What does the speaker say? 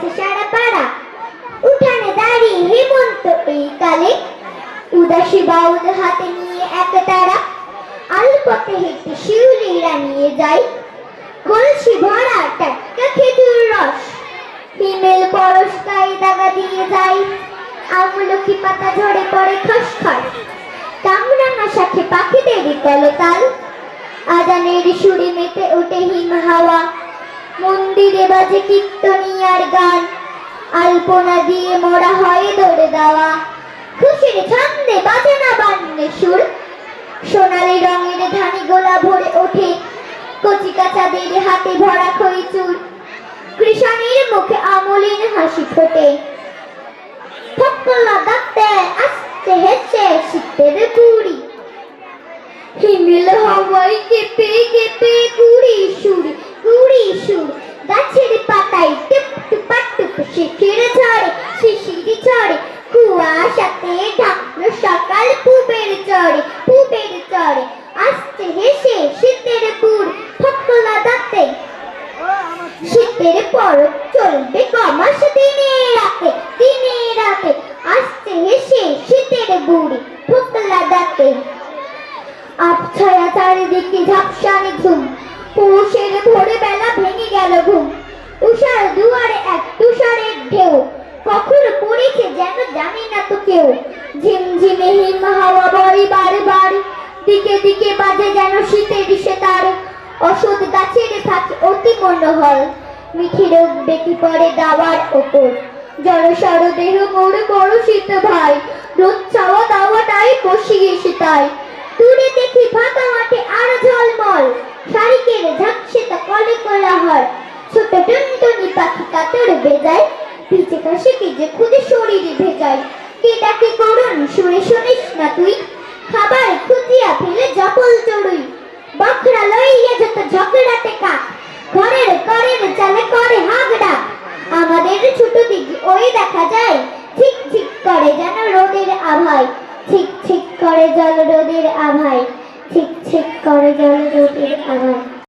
আছে সারা পাড়া উঠানে দাঁড়িয়ে হেমন্ত এই কালে। উদাসী বাউল হাতে নিয়ে এক তারা। আলু পথে হেঁটে শিউলিরা নিয়ে যাই কলসি ভরা টাটকা খেজুর রস। হিমেল পরশ গায়ে দাগা দিয়ে যাই আমলকি পাতা ঝরে পড়ে খসখস। কামরাঙা সাথে পাখিদের কলতাল। আজানের সুরে মেতে ওঠে হিম হাওয়া। মন্দিরে বাজে কীর্তনিয়ার গান। আলপনা দিয়ে মোড়া হয় দৌড়ে দেওয়া। খুশির ছন্দে বাজে না বান্নে সুর। সোনালি রঙের ধানি গোলা ভরে ওঠে। কচি কাচাদের হাতে ভরা খই চুল। কৃষাণীর মুখে আমলিন হাসি ফোটে। ফকলা দাঁতে আসতে হেসে শীতের বুড়ি হিমেল হাওয়াই কেঁপে কেঁপে কুড়ি সুর কুড়ি সুর গাছের পাতায় টুপ টুপা টুপ শিশির ঝরে শিশির ঝরে কুয়াশাতে ঢাকলো সকাল পুবের চড়ে পুবের চড়ে। আসতে হেসে শীতের পুর, ফকলা দাঁতে। শীতের পরব চলবে কমাস দিনে রাতে দিনে রাতে। আসতে হেসে শীতের বুড়ি, ফোকলা দাঁতে। আবছায়া চারিদিকে ঝাপসানি ঘুম পৌষের ভোরে বেলা ভেঙে গেল ঘুম। উষার দুয়ারে এক ঝিমঝিমে হিম হাওয়া বড়ি বারে বার। দিকে দিকে বাজে যেন শীতের সেতার। অসৎ গাছের থাকে অতি মনোহর। মিঠি রোগ বেঁকে পড়ে দাওয়ার ওপর। জড়সড় দেহ মোর বড় শীত ভাই। রোদ চাওয়া দাওয়াটাই বসিয়ে তাই। দূরে দেখি ফাঁকা মাঠে আরও ঝলমল। শারিকের ঝাপসে তা কলে কলা হয় ছোট টুনটুনি পাখি কাতর বেজায়। ভিজে কাশি ভিজে খুদে শরীরে ভেজায়। কে ডাকে করুন, শুনে শুনিস না তুই। খাবার খুঁজিয়া ফেলে জপল চড়ুই। বকরা লইয়া যত ঝগড়াতে কাক ঘরের করের চালে করে হাগড়া। আমাদের ছোট দিকে ওই দেখা যায়, ঠিক ঠিক করে যেন রোদের আভায়। ঠিক ঠিক করে জল রোদের আভায়, ঠিক ঠিক করে জল রোদের আভায়।